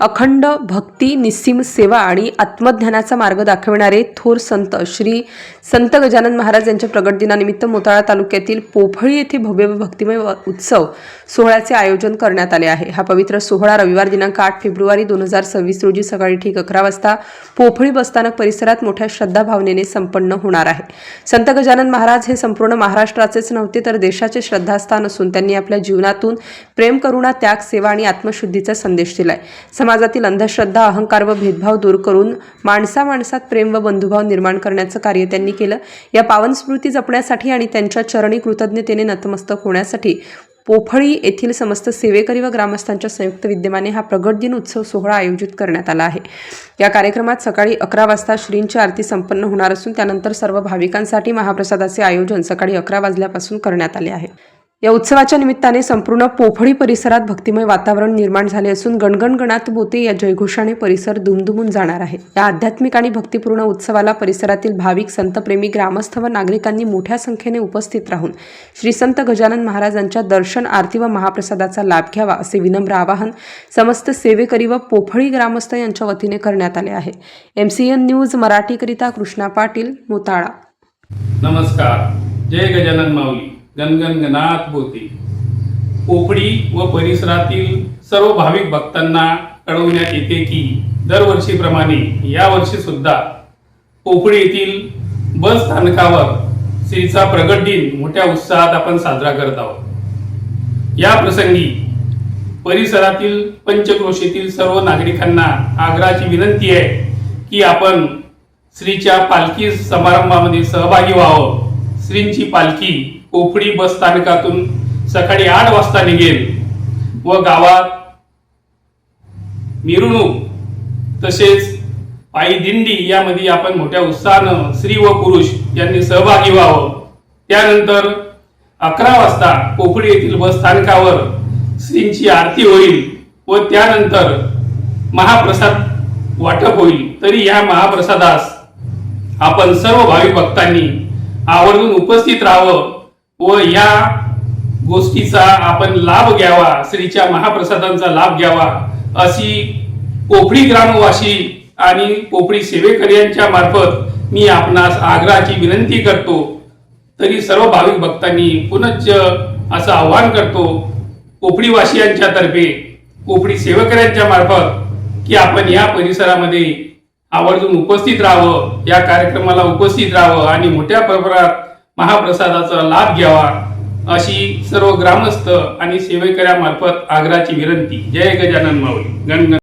अखंड भक्ती निस्सीम सेवा आणि आत्मज्ञानाचा मार्ग दाखविणारे थोर संत श्री संत गजानन महाराज यांच्या प्रगट दिनानिमित्त मोताळा तालुक्यातील पोफळी येथे भव्य व भक्तिमय व- उत्सव सोहळ्याचे आयोजन करण्यात आले आहे. हा पवित्र सोहळा रविवार दिनांक आठ फेब्रुवारी दोन हजार सव्वीस रोजी सकाळी ठीक अकरा वाजता पोफळी बसस्थानक परिसरात मोठ्या श्रद्धाभावनेने संपन्न होणार आहे. संत गजानन महाराज हे संपूर्ण महाराष्ट्राचेच नव्हते तर देशाचे श्रद्धास्थान असून त्यांनी आपल्या जीवनातून प्रेम करुणा त्याग सेवा आणि आत्मशुद्धीचा संदेश दिलाय. समाजातील अंधश्रद्धा अहंकार व भेदभाव दूर करून माणसा माणसात प्रेम व बंधुभाव निर्माण करण्याचं कार्य त्यांनी केलं. या पावन स्मृती जपण्यासाठी आणि त्यांच्या चरणी कृतज्ञतेने नतमस्तक होण्यासाठी पोफळी येथील समस्त सेवेकरी व ग्रामस्थांच्या संयुक्त विद्यमाने हा प्रगट दिन उत्सव सोहळा आयोजित करण्यात आला आहे. या कार्यक्रमात सकाळी अकरा वाजता श्रींची आरती संपन्न होणार असून त्यानंतर सर्व भाविकांसाठी महाप्रसादाचे आयोजन सकाळी अकरा वाजल्यापासून करण्यात आले आहे. या उत्सवाच्या निमित्ताने संपूर्ण पोफळी परिसरात भक्तिमय वातावरण निर्माण झाले असून गणगणगणात बोते या जयघोषाने परिसर दुमदुमून जाणार आहे. या आध्यात्मिक आणि भक्तिपूर्ण उत्सवाला परिसरातील भाविक संतप्रेमी ग्रामस्थ व नागरिकांनी मोठ्या संख्येने उपस्थित राहून श्री संत गजानन महाराजांच्या दर्शन आरती व महाप्रसादाचा लाभ घ्यावा असे विनम्र आवाहन समस्त सेवेकरी व पोफळी ग्रामस्थ यांच्या वतीने करण्यात आले आहे. एम सी एन न्यूज मराठीकरिता कृष्णा पाटील मोताळा. नमस्कार. जय गजानन माऊली. गणगण गणात पोपडी व परिसरातील सर्व भाविक भक्तांना कळवण्यात येते की दरवर्षीप्रमाणे यावर्षी सुद्धा पोपडी येथील बस स्थानकावर श्रीचा प्रगट दिन मोठ्या उत्साहात आपण साजरा करत आहोत. या प्रसंगी परिसरातील पंचक्रोशीतील सर्व नागरिकांना आग्रहाची विनंती आहे की आपण श्रीच्या पालखी समारंभामध्ये सहभागी व्हावं. श्रींची पालखी कोकडी बस स्थानकातून सकाळी आठ वाजता निघेल. व गावात मिरवणूक तसेच पायी दिंडी यामध्ये आपण मोठ्या उत्साहानं स्त्री व पुरुष यांनी सहभागी व्हावं. त्यानंतर अकरा वाजता कोकडी येथील बस स्थानकावर श्रींची आरती होईल व त्यानंतर महाप्रसाद वाटप होईल. तरी या महाप्रसादास आपण सर्व भावी भक्तांनी आवर्जून उपस्थित राहावं. व या गोष्टीचा आपण लाभ घ्यावा श्रीच्या महाप्रसादांचा लाभ घ्यावा अशी पोफळी ग्रामवासी आणि पोफळी सेवेकरी यांच्या मार्फत मी आपणास आग्रहाची विनंती करतो. तरी सर्व भाविक भक्तांनी पुनश्च असं आवाहन करतो कोपडीवासियांच्या तर्फे कोपडी सेवकऱ्यांच्या मार्फत की आपण या परिसरामध्ये आवर्जून उपस्थित राहावं या कार्यक्रमाला उपस्थित राहावं आणि मोठ्या प्रमाणात महाप्रसादाचा लाभ घ्यावा अशी सर्व ग्रामस्थ आणि सेवेकऱ्यामार्फत आग्रहाची विनंती. जय गजानन माऊली. गणगण